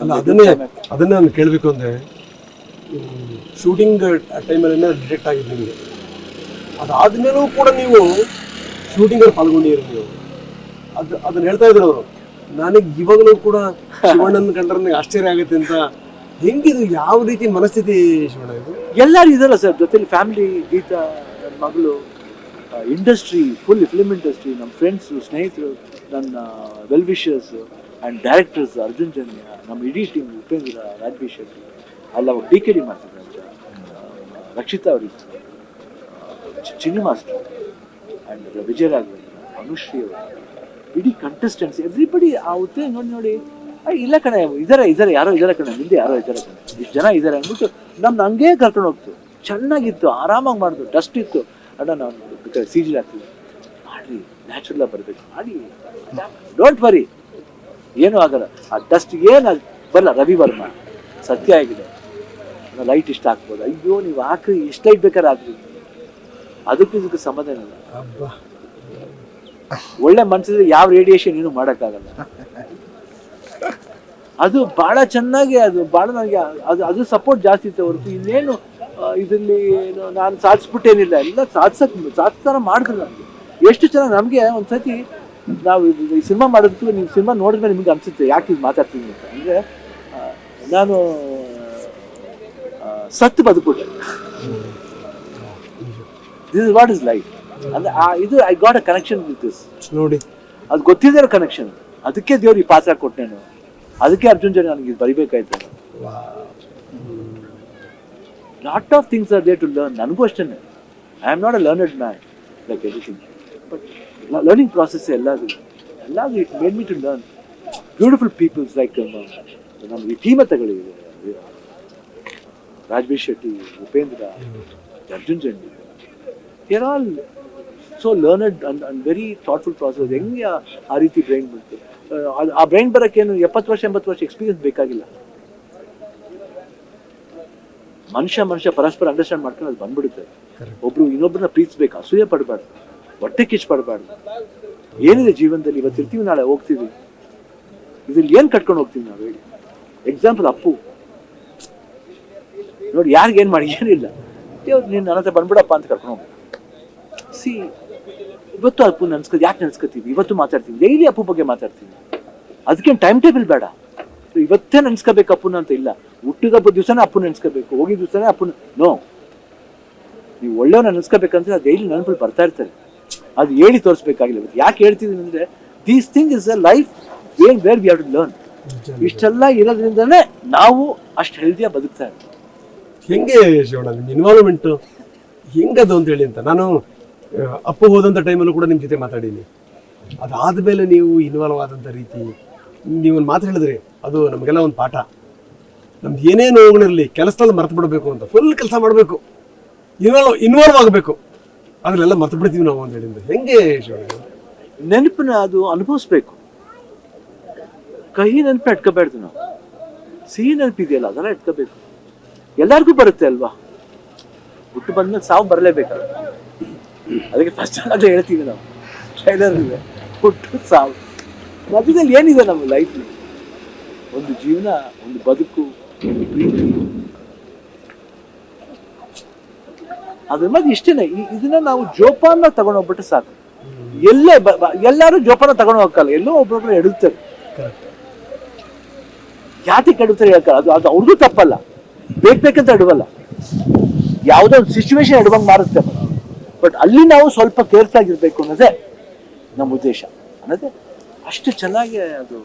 ಅಲ್ಲ, ಅದನ್ನೇ ಅದನ್ನೇ ನಾನು ಕೇಳಬೇಕು ಅಂದರೆ ಶೂಟಿಂಗ್ ಟೈಮಲ್ಲೇ ಡಿಟೆಕ್ಟ್ ಆಗಿದೆ ನಿಮಗೆ. ಅದಾದಮೇಲೂ ಕೂಡ ನೀವು ಶೂಟಿಂಗಲ್ಲಿ ಪಾಲ್ಗೊಂಡಿರಿ ನೀವು. ಅದು ಅದನ್ನ ಹೇಳ್ತಾ ಇದ್ರು ಅವರು. ನನಗೆ ಇವಾಗಲೂ ಕೂಡ ಶಿವಣ್ಣನ ಕಂಡ್ರೆ ನನಗೆ ಆಶ್ಚರ್ಯ ಆಗುತ್ತೆ ಅಂತ. ಹೆಂಗಿದು, ಯಾವ ರೀತಿ ಮನಸ್ಥಿತಿ ಶಿವಣ್ಣ ಇದು? ಎಲ್ಲರೂ ಇದಲ್ಲ ಸರ್, ಜೊತೆಲಿ ಫ್ಯಾಮಿಲಿ ಗೀತಾ ನನ್ನ ಮಗಳು ಇಂಡಸ್ಟ್ರಿ ಫುಲ್ ಫಿಲ್ಮ್ ಇಂಡಸ್ಟ್ರಿ ನಮ್ಮ ಫ್ರೆಂಡ್ಸು ಸ್ನೇಹಿತರು, ನನ್ನ well wishers and directors Arjun Janya ನಮ್ಮ ಇಡೀ ಟೀಮ್ ಉಪೇಂದ್ರ ರಾಜ್ಬಿ ಶೆಟ್ಟಿ ಅಲ್ಲ ಡಿ ಕೆ ಡಿ ಮಾಡ್ತಿದ್ದಾರೆ ರಕ್ಷಿತಾ ಅವರಿದ್ದಾರೆ ಚಿನ್ನು ಮಾಸ್ಟರ್ ಆ್ಯಂಡ್ ವಿಜಯ ಅನುಶ್ರೀ ಅವರು. ಇಡೀ ಕಂಟೆಸ್ಟೆಂಟ್ಸ್ ಎವ್ರಿಬಡಿ ಆ ಉತ್ತೇ ನೋಡಿ ನೋಡಿ ಇಲ್ಲ ಕಣೆ, ಇದಾರೆ ಇದಾರೆ, ಯಾರೋ ಇದಾರೆ ಕಣೆ ಹಿಂದೆ ಯಾರೋ ಇದಾರೆ ಕಣೆ. ಇಷ್ಟು ಜನ ಇದಾರೆ ಅಂದ್ಬಿಟ್ಟು ನಮ್ದು ಹಂಗೆ ಕರ್ಕೊಂಡು ಹೋಗ್ತು. ಚೆನ್ನಾಗಿತ್ತು, ಆರಾಮಾಗಿ ಮಾಡಿದ್ರು ಡಸ್ಟ್ ಇತ್ತು. ಅಣ್ಣ, ನಾನು ಬೇಕಾದ್ರೆ ಸಿ ಜಿ ಹಾಕ್ತೀವಿ ಮಾಡ್ರಿ ನ್ಯಾಚುರಲ್ ಆಗಿ ಬರಬೇಕು. ಮಾಡಿ. ಡೋಂಟ್ ವರಿ ಏನೂ ಆಗಲ್ಲ. ಆ ಡಸ್ಟ್ ಏನು ಬರಲ್ಲ ರವಿ ವರ್ಮ. ಸತ್ಯ ಆಗಿದೆ. ಲೈಟ್ ಇಷ್ಟ ಹಾಕ್ಬೋದು ಅಯ್ಯೋ ನೀವು ಹಾಕಿ ಎಷ್ಟು ಲೈಟ್ ಬೇಕಾದ್ರೆ ಹಾಕ್ರಿ. ಅದಕ್ಕೂ ಇದಕ್ಕೂ ಸಂಬಂಧ ಇಲ್ಲ. ಒಳ್ಳೆ ಮನಸ್ಸಿದ್ರೆ ಯಾವ ರೇಡಿಯೇಷನ್ ಏನು ಮಾಡೋಕ್ಕಾಗಲ್ಲ. ಅದು ಭಾಳ ಚೆನ್ನಾಗಿ ಅದು ಭಾಳ ನನಗೆ ಅದು ಅದು ಸಪೋರ್ಟ್ ಜಾಸ್ತಿ ಇತ್ತು ಹೊರತು. ಇನ್ನೇನು ಇದರಲ್ಲಿ ಏನು ನಾನು ಸಾಧಿಸ್ಬಿಟ್ಟೇನಿಲ್ಲ. ಎಲ್ಲ ಸಾಧಿಸಕ್ ಸಾಧಿಸ್ತಾರ ಮಾಡಿದ್ರು ನನಗೆ ಎಷ್ಟು ಚೆನ್ನಾಗಿ ನಮಗೆ ಒಂದ್ಸತಿ ನಾವು ಈ ಸಿನಿಮಾ ಮಾಡೋದಕ್ಕೂ ನೀವು ಸಿನಿಮಾ ನೋಡಿದ್ಮೇಲೆ ನಿಮ್ಗೆ ಅನಿಸುತ್ತೆ ಯಾಕೆ ಇದು ಮಾತಾಡ್ತೀನಿ ಅಂತ. ಅಂದರೆ ನಾನು ಸತ್ತು ಬದುಕುಟ್ಟೆ this is what is life ಅಂದ್ರೆ ಆ ಇದು I got a connection with this ನೋಡಿ. ಅದು ಗೊತ್ತಿದೆ ಕನೆಕ್ಷನ್ ಅದಕ್ಕೆ ದೇವ್ರು ಈ ಪಾತ್ರ ನಾನು. ಅದಕ್ಕೆ ಅರ್ಜುನ್ ಜನ ನನಗೆ ಇದು ಬರಿಬೇಕಾಯ್ತು. Lot of things are they to learn ನನಗೂ ಅಷ್ಟೇ I am not a learned man like everything but learning process ಎಲ್ಲಾದರೂ ಎಲ್ಲಾದರೂ it made me to learn beautiful peoples like ನಮ್ಮ ಈ ಟೀಮ ತಗೊಳ್ಳಿ Rajbeer Shetty Upendra Arjun Janya there all so learned and and very thoughtful process ಹೆಂಗೆ ಆ- ರೀತಿ brain ಬಂತು? ಆ ಬ್ರೈನ್ ಬರೋಕ್ಕೇನು ಎಪ್ಪತ್ತು ವರ್ಷ ಎಂಬತ್ತು ವರ್ಷ ಎಕ್ಸ್ಪೀರಿಯನ್ಸ್ ಬೇಕಾಗಿಲ್ಲ. ಮನುಷ್ಯ ಮನುಷ್ಯ ಪರಸ್ಪರ ಅಂಡರ್ಸ್ಟ್ಯಾಂಡ್ ಮಾಡ್ಕೊಂಡು ಅದು ಬಂದ್ಬಿಡುತ್ತೆ. ಒಬ್ರು ಇನ್ನೊಬ್ಬರನ್ನ ಪ್ರೀತಿಸ್ಬೇಕು ಅಸೂಯೆ ಪಡಬಾರ್ದು. ಹೊಟ್ಟೆ ಕಿಚ್ ಪಡಬಾರ್ದು. ಏನಿದೆ ಜೀವನದಲ್ಲಿ? ಇವತ್ತಿರ್ತೀವಿ ನಾಳೆ ಹೋಗ್ತೀವಿ. ಇದ್ರಲ್ಲಿ ಏನು ಕಟ್ಕೊಂಡು ಹೋಗ್ತೀವಿ ನಾವು ಹೇಳಿ? ಎಕ್ಸಾಂಪಲ್ ಅಪ್ಪು. ನೋಡಿ, ಯಾರಿಗೆ ಏನು ಮಾಡಿ? ಏನಿಲ್ಲ. ದೇವ್ರು ನೀನು ನನ್ನ ಹತ್ರ ಬಂದ್ಬಿಡಪ್ಪ ಅಂತ ಕರ್ಕೊಂಡು ಹೋಗ್ಬೇಕು ಸಿ ಇವತ್ತು ಅಪ್ಪು ನೆನ್ಸ್ಕೊ, ಯಾಕೆ ನೆನ್ಸ್ಕೊತೀವಿ? ಇವತ್ತು ಮಾತಾಡ್ತೀವಿ ಡೈಲಿ ಅಪ್ಪು ಬಗ್ಗೆ ಮಾತಾಡ್ತೀವಿ ಅದಕ್ಕೇನು ಟೈಮ್ ಟೇಬಲ್ ಬೇಡ. ಇವತ್ತೇ ನೆನ್ಸ್ಕೋಬೇಕು ಅಪ್ಪನ ಅಂತ ಇಲ್ಲ. ಹುಟ್ಟಿದ ಹಬ್ಬದ ದಿವಸನೇ ಅಪ್ಪು ನೆನ್ಸ್ಕೋಬೇಕು. ಹೋಗಿದ ದಿವಸನೇ ಅಪ್ಪನ ನೋ ನೀವು ಒಳ್ಳೆಯವ್ನ ನೆನ್ಸ್ಕೋಬೇಕಂದ್ರೆ ಡೈಲಿ ನೆನಪಲ್ಲಿ ಬರ್ತಾ ಇರ್ತಾರೆ ಅದು ಹೇಳಿ ತೋರಿಸ್ಬೇಕಾಗಿಲ್ಲ. ಯಾಕೆ ಹೇಳ್ತಿದ್ದೀನಿ ಅಂದರೆ these thing is a life where where we have to learn ಇಷ್ಟೆಲ್ಲ ಇರೋದ್ರಿಂದನೇ ನಾವು ಅಷ್ಟು ಹೆಲ್ದಿಯಾಗಿ ಬದುಕ್ತಾ ಇರ್ತೀವಿ ಹೆಂಗೆ ಶಿವಣ್ಣ ನಿಮ್ಮ ಇನ್ವಾಲ್ವ್ಮೆಂಟು ಹೆಂಗದು ಅಂತ ಹೇಳಿ ಅಂತ. ನಾನು ಅಪ್ಪು ಹೋದಂಥ ಟೈಮಲ್ಲೂ ಕೂಡ ನಿಮ್ಮ ಜೊತೆ ಮಾತಾಡೀನಿ ಅದಾದ್ಮೇಲೆ ನೀವು ಇನ್ವಾಲ್ವ್ ಆದಂಥ ರೀತಿ ನೀವು ಮಾತು ಹೇಳಿದ್ರಿ ಅದು ನಮಗೆಲ್ಲ ಒಂದು ಪಾಠ. ನಮ್ದು ಏನೇ ನೋವುಗಳಿರಲಿ ಕೆಲಸದಲ್ಲಿ ಮರೆತು ಬಿಡಬೇಕು ಅಂತ ಫುಲ್ ಕೆಲಸ ಮಾಡಬೇಕು. ಇನ್ವಾಲ್ವ್ ಇನ್ವಾಲ್ವ್ ಆಗಬೇಕು. ಅದನ್ನೆಲ್ಲ ಮರ್ತು ಬಿಡ್ತೀವಿ ನಾವು ಅಂತ ಹೇಳಿದ್ರೆ. ಹೆಂಗೆ ನೆನಪಿನ ಅದು ಅನುಭವಿಸ್ಬೇಕು. ಕಹಿ ನೆನಪಿನ ಇಟ್ಕೋಬೇಡ್ದು ನಾವು. ಸಿಹಿ ನೆನಪಿದೆಯಲ್ಲ, ಅದನ್ನ ಇಟ್ಕೋಬೇಕು ಎಲ್ಲರಿಗೂ ಬರುತ್ತೆ ಅಲ್ವಾ? ಹುಟ್ಟು ಬಂದ್ಮೇಲೆ ಸಾವು ಬರಲೇಬೇಕಲ್ಲ. ಅದಕ್ಕೆ ಫಸ್ಟ್ ಅದೇ ಹೇಳ್ತೀವಿ ನಾವು. ಟ್ರೈಲರ್ ಹುಟ್ಟು, ಸಾವು. ಮಧ್ಯದಲ್ಲಿ ಏನಿದೆ ನಮ್ಮ ಲೈಫ್ ಒಂದು ಜೀವನ, ಒಂದು ಬದುಕು ಪ್ರೀತಿ. ಅದ್ರ ಮೇಲೆ ಇಷ್ಟೇ ಇದನ್ನ ನಾವು ಜೋಪಾನ ತಗೊಂಡೋಗ್ಬಿಟ್ಟು ಸಾಕು. ಎಲ್ಲೇ ಎಲ್ಲರೂ ಜೋಪಾನ ತಗೊಂಡು ಹೋಗಲ್ಲ ಎಲ್ಲೋ ಒಬ್ಬೊಬ್ರು ಎಡುತ್ತಾರೆ. ಯಾತಿ ಕೆಡುತ್ತಾರೆ ಹೇಳ್ತಾರೆ ಅದು ಅದು ಅವ್ರಿಗೂ ತಪ್ಪಲ್ಲ. ಬೇಕು ಬೇಕಂತ ಎಡುವಲ್ಲ. ಯಾವುದೋ ಒಂದು ಸಿಚುವೇಶನ್ ಎಡುವಂಗೆ ಮಾರುತ್ತೆ ಬಟ್ ಅಲ್ಲಿ ನಾವು ಸ್ವಲ್ಪ ಕೇರ್ಫುಲ್ ಆಗಿರ್ಬೇಕು ಅನ್ನೋದೇ ನಮ್ಮ ಉದ್ದೇಶ. ಅನ್ನೋದೇ ಅಷ್ಟು ಚೆನ್ನಾಗಿ ಅದು